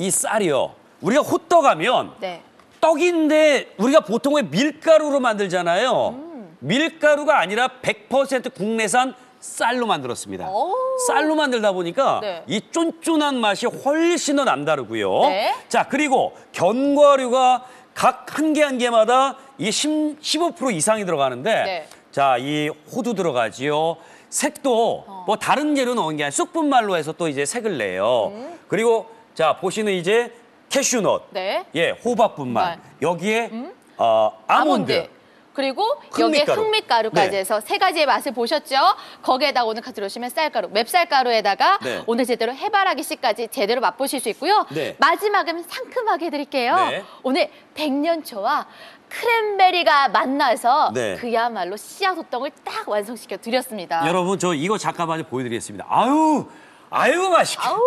이 쌀이요. 우리가 호떡 하면 네. 떡인데 우리가 보통 왜 밀가루로 만들잖아요. 음. 밀가루가 아니라 100% 국내산 쌀로 만들었습니다. 오. 쌀로 만들다 보니까 네. 이 쫀쫀한 맛이 훨씬 더 남다르고요. 네. 자, 그리고 견과류가 각 한 개 한 개마다 이 10, 15% 이상이 들어가는데 네. 자, 이 호두 들어가지요. 색도 어. 뭐 다른 재료 넣은 게 아니라 쑥분말로 해서 또 이제 색을 내요. 음. 그리고 자, 보시는 이제 캐슈넛. 네. 예, 호박분말. 네. 여기에 어, 아몬드. 그리고 여기에 흑밀가루. 흑밀가루까지 네. 해서 세 가지의 맛을 보셨죠? 거기에다가 오늘 같이 들어오시면 쌀가루, 맵쌀가루에다가 네. 오늘 제대로 해바라기 씨까지 제대로 맛보실 수 있고요. 네. 마지막은 상큼하게 해드릴게요. 네. 오늘 백년초와 크랜베리가 만나서 네. 그야말로 씨앗 호떡을 딱 완성시켜 드렸습니다. 여러분 저 이거 잠깐만 보여드리겠습니다. 아유, 아유 맛있게. 아우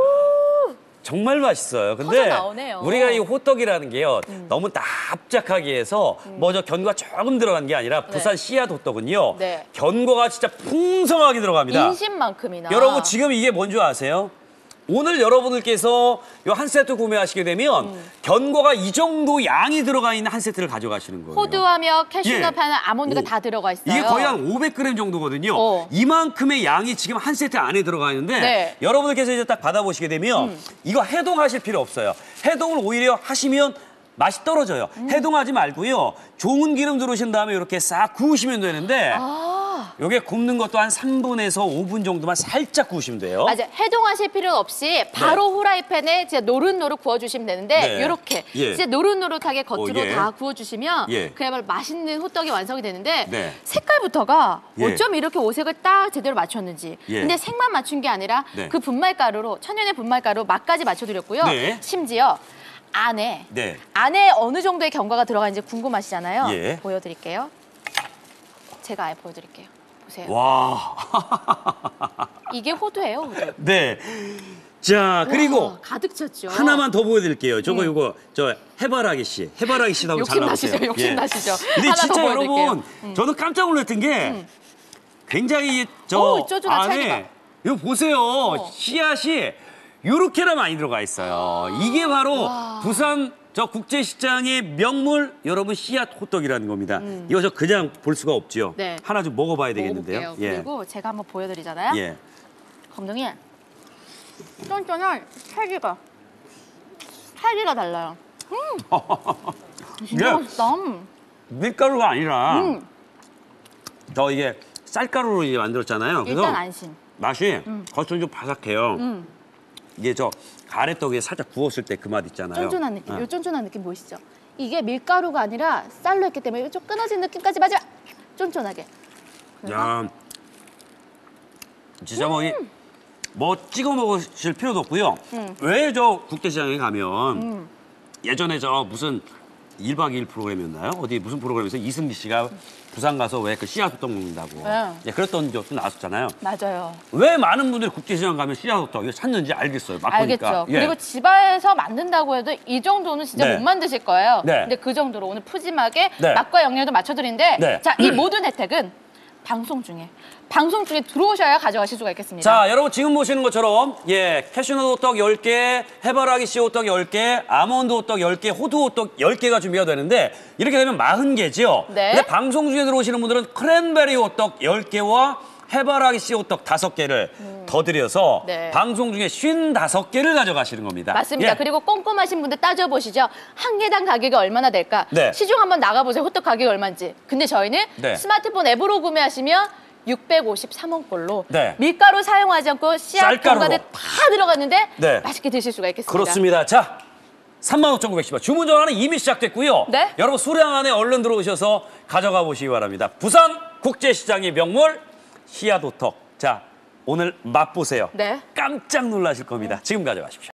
정말 맛있어요. 근데 나오네요. 음. 우리가 이 호떡이라는 게요 너무 납작하게 해서 뭐저 견과 조금 들어간 게 아니라 부산 씨앗 호떡은요 네. 견과가 진짜 풍성하게 들어갑니다. 인심만큼이나. 여러분 지금 이게 뭔지 아세요? 오늘 여러분들께서 이한 세트 구매하시게 되면 음. 견과가 이 정도 양이 들어가 있는 한 세트를 가져가시는 거예요. 호두하며 캐슈넛 예. 하는 아몬드가 오. 다 들어가 있어요. 이게 거의 한 500g 정도거든요. 어. 이만큼의 양이 지금 한 세트 안에 들어가 있는데 네. 음. 여러분들께서 이제 딱 받아보시게 되면 이거 해동하실 필요 없어요. 해동을 오히려 하시면 맛이 떨어져요. 음. 해동하지 말고요. 좋은 기름 들어오신 다음에 이렇게 싹 구우시면 되는데 아. 이게 굽는 것도 한 3분에서 5분 정도만 살짝 구우시면 돼요. 맞아. 해동하실 필요 없이 바로 후라이팬에 진짜 노릇노릇 구워주시면 되는데 네. 이렇게 예. 진짜 노릇노릇하게 겉으로 어, 예. 다 구워주시면 예. 그야말로 맛있는 호떡이 완성이 되는데 네. 색깔부터가 예. 어쩜 이렇게 오색을 딱 제대로 맞췄는지 예. 근데 색만 맞춘 게 아니라 네. 그 분말가루로 천연의 분말가루 맛까지 맞춰드렸고요. 네. 심지어 안에 네. 안에 어느 정도의 견과가 들어가는지 궁금하시잖아요. 예. 보여드릴게요. 제가 아예 보여드릴게요. 보세요. 와. 이게 호두예요, 호두. 네. 자, 그리고 와, 가득 찼죠. 하나만 더 보여드릴게요. 저거 이거 저 해바라기 씨, 해바라기 씨도 한번 잘 욕심 나오세요. 나시죠, 욕심 예. 나시죠. 근데 하나 더 진짜 보여드릴게요. 음. 여러분, 저는 깜짝 놀랐던 게 굉장히 저 오, 안에 찰기가. 이거 보세요, 씨앗이 요렇게나 많이 들어가 있어요. 이게 바로 부산 저 국제시장의 명물 여러분 씨앗 호떡이라는 겁니다. 이거 저 그냥 볼 수가. 음. 네. 하나 좀 먹어봐야 되겠는데요. 예. 그리고 제가 한번 보여드리잖아요. 예. 감독님, 쫀쫀한 찰기가 찰기가 달라요. 음, 진짜 예. 맛있다. 음. 밀가루가 아니라 음. 저 이게 쌀가루로 이제 만들었잖아요. 그래서 일단 안심. 맛이 겉은 좀 바삭해요. 음. 이게 저 가래떡에 살짝 구웠을 때 그 맛 있잖아요. 쫀쫀한 느낌. 어. 이 쫀쫀한 느낌 보이시죠? 이게 밀가루가 아니라 쌀로 했기 때문에 좀 끊어진 느낌까지 마지막 쫀쫀하게. 야, 진짜 뭐, 이, 뭐 찍어 먹으실 필요도 없고요. 음. 왜 저 국제시장에 가면 예전에 저 무슨 1박 2일 프로그램이었나요? 어디 무슨 프로그램에서 이승기 씨가 부산 가서 왜 그 씨앗 호떡 먹는다고. 네. 예, 그랬던 적도 나왔었잖아요. 맞아요. 왜 많은 분들이 국제시장 가면 씨앗 호떡 이거 찾는지 알겠어요. 맛보니까. 알겠죠. 예. 그리고 집에서 만든다고 해도 이 정도는 진짜 네. 못 만드실 거예요. 네. 근데 그 정도로 오늘 푸짐하게 네. 맛과 영양도 맞춰드리는데 네. 자, 이 모든 혜택은 방송 중에 방송 중에 들어오셔야 가져가실 수가 있겠습니다. 자, 여러분 지금 보시는 것처럼 예, 캐슈넛 호떡 10개, 해바라기 씨 호떡 10개, 아몬드 호떡 10개, 호두 호떡 10개가 준비가 되는데 이렇게 되면 40개죠. 네. 근데 방송 중에 들어오시는 분들은 크랜베리 호떡 10개와 해바라기 씨 호떡 5개를 더 드려서 네. 방송 중에 55개를 가져가시는 겁니다. 맞습니다. 예. 그리고 꼼꼼하신 분들 따져보시죠. 한 개당 가격이 얼마나 될까? 네. 시중 한번 나가보세요. 호떡 가격이 얼마인지. 근데 저희는 네. 스마트폰 앱으로 구매하시면 653원꼴로 네. 밀가루 사용하지 않고 씨앗. 견과들 다 들어갔는데 네. 맛있게 드실 수가 있겠습니다. 그렇습니다. 자, 35,910원. 주문 전화는 이미 시작됐고요. 네. 여러분 수량 안에 얼른 들어오셔서 가져가 보시기 바랍니다. 부산 국제시장의 명물 씨앗호떡. 자, 오늘 맛보세요. 네. 깜짝 놀라실 겁니다. 지금 가져가십시오.